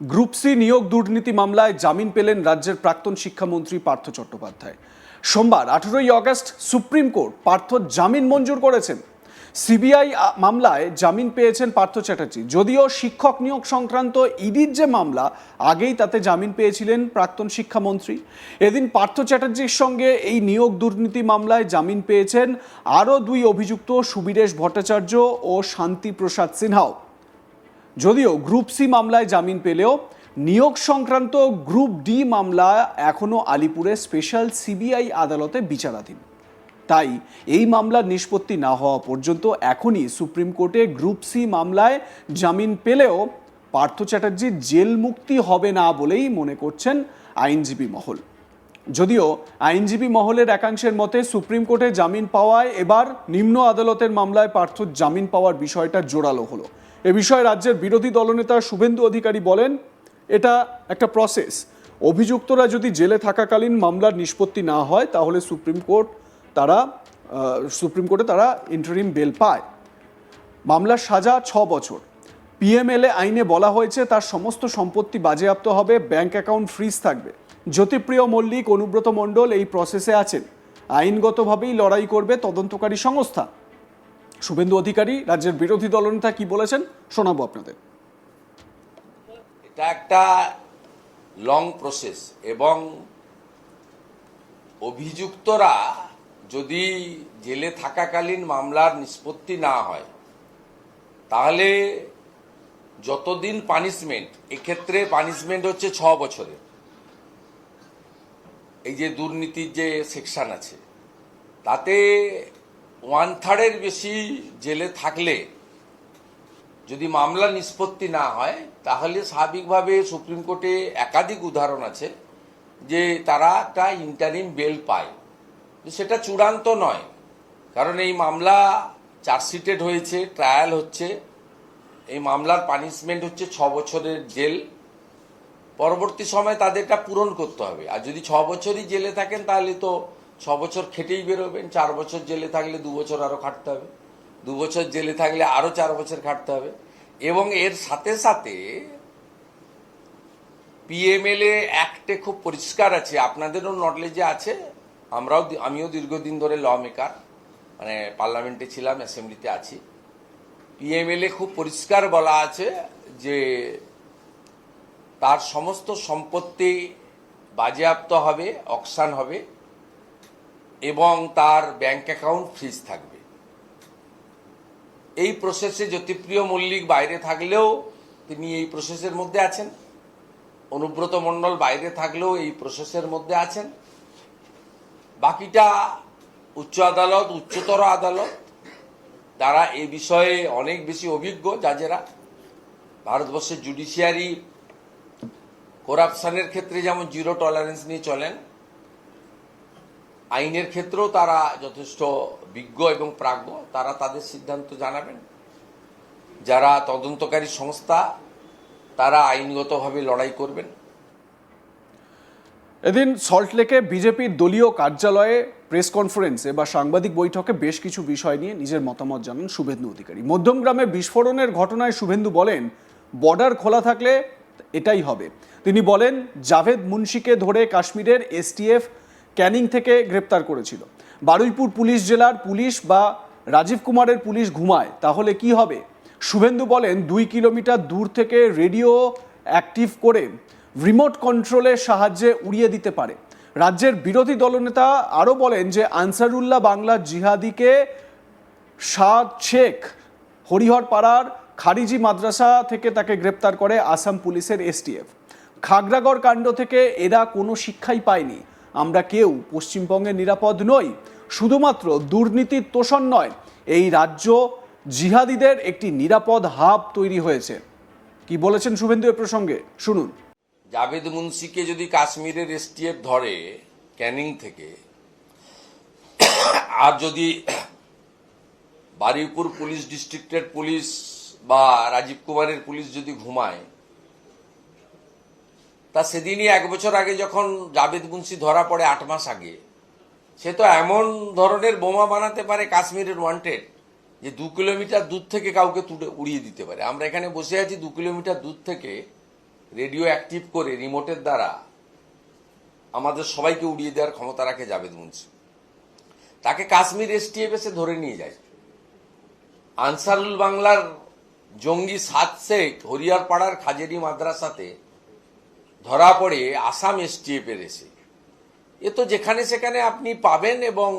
Group C নিয়োগ দুর্নীতি মামলায় জামিন পেলেন রাজ্যের প্রাক্তন শিক্ষামন্ত্রী পার্থ চট্টোপাধ্যায়। সোমবার আঠেরোই আগস্ট সুপ্রিম কোর্ট পার্থ জামিন মঞ্জুর করেছেন। সিবিআই মামলায় জামিন পেয়েছেন পার্থ চ্যাটার্জি। যদিও শিক্ষক নিয়োগ সংক্রান্ত ইডির যে মামলা, আগেই তাতে জামিন পেয়েছিলেন প্রাক্তন শিক্ষামন্ত্রী। এদিন পার্থ চ্যাটার্জির সঙ্গে এই নিয়োগ দুর্নীতি মামলায় জামিন পেয়েছেন আরও দুই অভিযুক্ত সুবীরেশ ভট্টাচার্য ও শান্তি প্রসাদ সিনহাও। যদিও গ্রুপ সি মামলায় জামিন পেলেও নিয়োগ সংক্রান্ত গ্রুপ ডি মামলা এখনও আলিপুরে স্পেশাল সিবিআই আদালতে বিচারাধীন। তাই এই মামলার নিষ্পত্তি না হওয়া পর্যন্ত এখনই সুপ্রিম কোর্টে গ্রুপ সি মামলায় জামিন পেলেও পার্থ চ্যাটার্জির জেল মুক্তি হবে না বলেই মনে করছেন আইনজীবী মহল। যদিও আইনজীবী মহলের একাংশের মতে সুপ্রিম কোর্টে জামিন পাওয়ায় এবার নিম্ন আদালতের মামলায় পার্থ জামিন পাওয়ার বিষয়টা জোরালো হলো। এ বিষয়ে রাজ্যের বিরোধী দলনেতা শুভেন্দু অধিকারী বলেন, এটা একটা প্রসেস অভিযুক্তরা যদি জেলে থাকাকালীন মামলার নিষ্পত্তি না হয়, তাহলে সুপ্রিম কোর্ট তারা সুপ্রিম কোর্টে তারা ইন্টারিম বেল পায়। মামলার সাজা ছ বছর। পিএমএলএ আইনে বলা হয়েছে, তার সমস্ত সম্পত্তি বাজেয়াপ্ত হবে, ব্যাংক অ্যাকাউন্ট ফ্রিজ থাকবে। জ্যোতিপ্রিয় মল্লিক, অনুব্রত মণ্ডল এই প্রসেসে আছেন। আইনগতভাবেই লড়াই করবে তদন্তকারী সংস্থা। শুভেন্দু অধিকারী, রাজ্যের বিরোধী দলনেতা কি বলেছেন শোনাবো আপনাদের। এটা একটা লং প্রসেস এবং অভিযুক্তরা যদি জেলে থাকাকালীন মামলার নিষ্পত্তি না হয়, তাহলে যতদিন পানিশমেন্ট এক্ষেত্রে পানিশমেন্ট হচ্ছে ছ বছরের। এই যে দুর্নীতির যে সেকশন আছে, তাতে ওয়ান থার্ডের বেশি জেলে থাকলে যদি মামলা নিষ্পত্তি না হয়, তাহলে স্বাভাবিকভাবে সুপ্রিম কোর্টে একাধিক উদাহরণ আছে যে তারা একটা ইন্টারিম বেল পায়। সেটা চূড়ান্ত নয়, কারণ এই মামলা চার্জশিটেড হয়েছে, ট্রায়াল হচ্ছে। এই মামলার পানিশমেন্ট হচ্ছে ছ বছরের জেল। পরবর্তী সময় তাদেরটা পূরণ করতে হবে। আর যদি ছ বছরই জেলে থাকেন, তাহলে তো ছ বছর খেটেই বেরোবেন, চার বছর জেলে থাকলে দু বছর আরও খাটতে হবে, দু বছর জেলে থাকলে আরও চার বছর খাটতে হবে এবং এর সাথে সাথে পিএমএলএ অ্যাক্টে খুব পরিষ্কার আছে, আপনাদেরও নলেজে আছে, আমরাও আমিও দীর্ঘদিন ধরে ল মেকার মানে পার্লামেন্টে ছিলাম অ্যাসেম্বলিতে আছি। পিএমএলএ খুব পরিষ্কার বলা আছে যে তার সমস্ত সম্পত্তি বাজেয়াপ্ত হবে অকসান হবে। এবং তার ব্যাংক অ্যাকাউন্ট ফ্রিজ থাকবে। এই প্রসেসে জ্যোতিপ্রিয় মল্লিক বাইরে থাকলেও তিনি এই প্রসেসের মধ্যে আছেন। অনুব্রত মণ্ডল বাইরে থাকলেও এই প্রসেসের মধ্যে আছেন। বাকিটা উচ্চ আদালত, উচ্চতর আদালত, তারা এ বিষয়ে অনেক বেশি অভিজ্ঞ জাজেরা ভারতবর্ষের জুডিশিয়ারি করাপশনের ক্ষেত্রে যেমন জিরো টলারেন্স নিয়ে চলেন আইনের ক্ষেত্রেও তারা যথেষ্ট বিজ্ঞ এবং প্রাজ্ঞ, তারা তাদের সিদ্ধান্ত জানাবেন। যারা তদন্তকারী সংস্থা, তারা আইনগতভাবে লড়াই করবেন। এদিন সল্টলেকে বিজেপির দলীয় কার্যালয়ে প্রেস কনফারেন্সে বা সাংবাদিক বৈঠকে বেশ কিছু বিষয় নিয়ে নিজের মতামত জানান শুভেন্দু অধিকারী। মধ্যমগ্রামে বিস্ফোরণের ঘটনায় শুভেন্দু বলেন, বর্ডার খোলা থাকলে এটাই হবে। তিনি বলেন, জাভেদ মুন্সিকে ধরে কাশ্মীরের এসটিএফ ক্যানিং থেকে গ্রেপ্তার করেছিল। বারুইপুর পুলিশ জেলার পুলিশ বা রাজীব কুমারের পুলিশ ঘুমায়, তাহলে কি হবে? শুভেন্দু বলেন, দুই কিলোমিটার দূর থেকে রেডিও অ্যাক্টিভ করে রিমোট কন্ট্রোলের সাহায্যে উড়িয়ে দিতে পারে। রাজ্যের বিরোধী দলনেতা আরও বলেন যে, আনসারুল্লাহ বাংলা জিহাদিকে শাহ শেখ হরিহর পাড়ার খারিজি মাদ্রাসা থেকে তাকে গ্রেপ্তার করে আসাম পুলিশের এসটিএফ। খাগড়াগড় কাণ্ড থেকে এরা কোনো শিক্ষাই পায়নি। আমরা কেউ পশ্চিমবঙ্গে নিরাপদ নই, শুধুমাত্র দুর্নীতির তোষণ নয়, এই রাজ্য জিহাদিদের একটি নিরাপদ হাব তৈরি হয়েছে। কি বলেছেন শুভেন্দু এ প্রসঙ্গে? শুনুন। জাভেদ মুন্সিকে যদি কাশ্মীরের এসটিএফ ধরে ক্যানিং থেকে, আর যদি বারুইপুর পুলিশ ডিস্ট্রিক্টের পুলিশ বা রাজীব কুমারের পুলিশ যদি ঘুমায় তা সেদিনই এক বছর আগে যখন জাভেদ মুন্সি ধরা পড়ে আট মাস আগে, সে তো এমন ধরনের বোমা বানাতে পারে কাশ্মীরের ওয়ান্টেড যে দু কিলোমিটার দূর থেকে কাউকে তুলে উড়িয়ে দিতে পারে। আমরা এখানে বসে আছি দু কিলোমিটার দূর থেকে রেডিও অ্যাক্টিভ করে, রিমোটের দ্বারা আমাদের সবাইকে উড়িয়ে দেওয়ার ক্ষমতা রাখে জাভেদ মুন্সি। তাকে কাশ্মীর এসটিএফ এসে ধরে নিয়ে যায়। আনসারুল বাংলার জঙ্গি সাত শেখ হরিয়ারপাড়ার খাজেরি মাদ্রাসাতে ধরা পড়ে আসাম এসটিএফ এর এসে। এ তো যেখানে সেখানে আপনি পাবেন এবং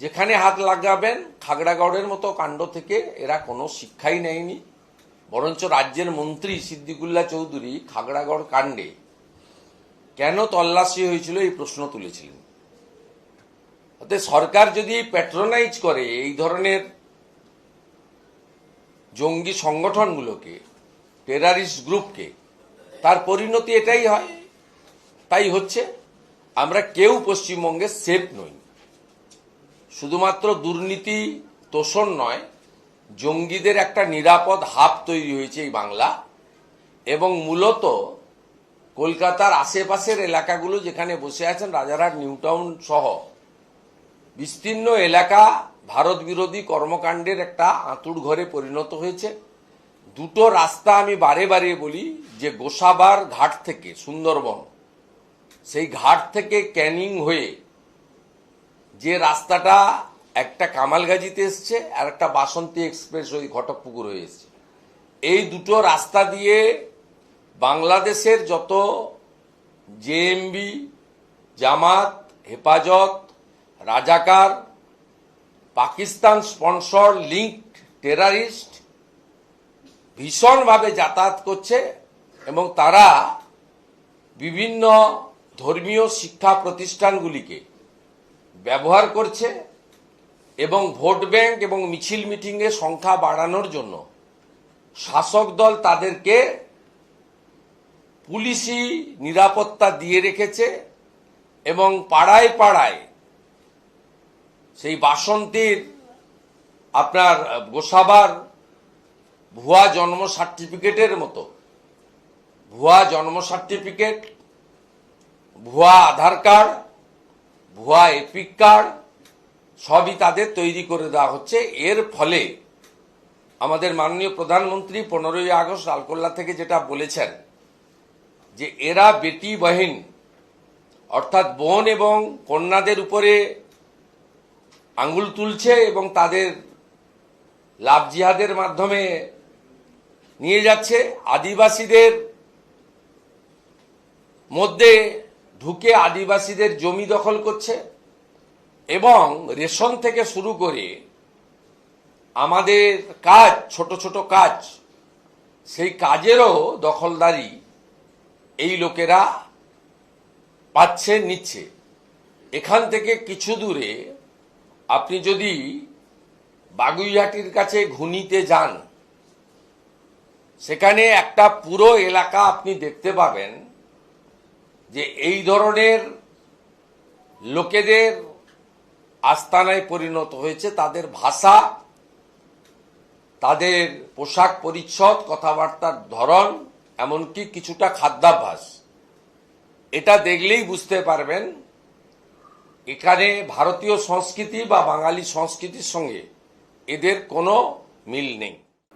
যেখানে হাত লাগাবেন, খাগড়াগড়ের মতো কাণ্ড থেকে এরা কোনো শিক্ষাই নেয়নি। বরঞ্চ রাজ্যের মন্ত্রী সিদ্দিকুল্লাহ চৌধুরী খাগড়াগড় কাণ্ডে কেন তল্লাশি হয়েছিল এই প্রশ্ন তুলেছিলেন। অতএব সরকার যদি প্যাট্রোনাইজ করে এই ধরনের জঙ্গি সংগঠনগুলোকে টেরারিস্ট গ্রুপকে তার পরিণতি এটাই হয়। তাই হচ্ছে, আমরা কেউ পশ্চিমবঙ্গে সেফ নই। শুধুমাত্র দুর্নীতি তোষণ নয়, জঙ্গিদের একটা নিরাপদ হাব তৈরি হয়েছে এই বাংলা। এবং মূলত কলকাতার আশেপাশের এলাকাগুলো যেখানে বসে আছেন রাজারহাট, নিউটাউন সহ, বিস্তীর্ণ এলাকা ভারত বিরোধী কর্মকাণ্ডের একটা আঁতুড় ঘরে পরিণত হয়েছে। দুটো রাস্তা আমি বারে বারে বলি যে গোসাবার ঘাট থেকে, সুন্দরবন, সেই ঘাট থেকে ক্যানিং হয়ে যে রাস্তাটা একটা কামালগাজিতে এসছে আর একটা বাসন্তী এক্সপ্রেস ওই ঘটকপুকুর হয়ে এসছে। এই দুটো রাস্তা দিয়ে বাংলাদেশের যত জেএমবি জামাত, হেফাজত, রাজাকার, পাকিস্তান স্পন্সর লিঙ্ক টেরারিস্ট ভীষণভাবে যাতায়াত করছে এবং তারা বিভিন্ন ধর্মীয় শিক্ষা প্রতিষ্ঠানগুলিকে ব্যবহার করছে এবং ভোট ব্যাংক এবং মিছিল মিটিংয়ের সংখ্যা বাড়ানোর জন্য শাসক দল তাদেরকে পুলিশি নিরাপত্তা দিয়ে রেখেছে এবং পাড়ায় পাড়ায় সেই বাসন্তীর আপনার গোসাবার ভুয়া জন্ম সার্টিফিকেটের মতো। ভুয়া জন্ম সার্টিফিকেট, ভুয়া আধার কার্ড, ভুয়া এপিক কার্ড সবই তাদের তৈরি করে দেওয়া হচ্ছে। এর ফলে আমাদের মাননীয় প্রধানমন্ত্রী পনেরোই আগস্ট লালকোল্লা থেকে যেটা বলেছেন যে এরা বেটি বহিন, অর্থাৎ বোন এবং কন্যাদের উপরে আঙ্গুল তুলছে এবং তাদের লাভ জিহাদের মাধ্যমে নিয়ে যাচ্ছে। আদিবাসীদের মধ্যে ঢুকে আদিবাসীদের জমি দখল করছে এবং রেশন থেকে শুরু করে আমাদের কাজ, ছোট ছোট কাজ, সেই কাজেরও দখলদারি এই লোকেরা পাচ্ছে, নিচ্ছে। এখান থেকে কিছু দূরে আপনি যদি বাগুইহাটির কাছে ঘুনিতে যান সেখানে একটা পুরো এলাকা আপনি দেখতে পাবেন যে এই ধরনের লোকেদের আস্তানায় পরিণত হয়েছে, তাদের ভাষা, তাদের পোশাক পরিচ্ছদ, কথাবার্তার ধরন, এমনকি কিছুটা খাদ্যাভ্যাস। এটা দেখলেই বুঝতে পারবেন এখানে ভারতীয় সংস্কৃতি বা বাঙালি সংস্কৃতির সঙ্গে এদের কোনো মিল নেই।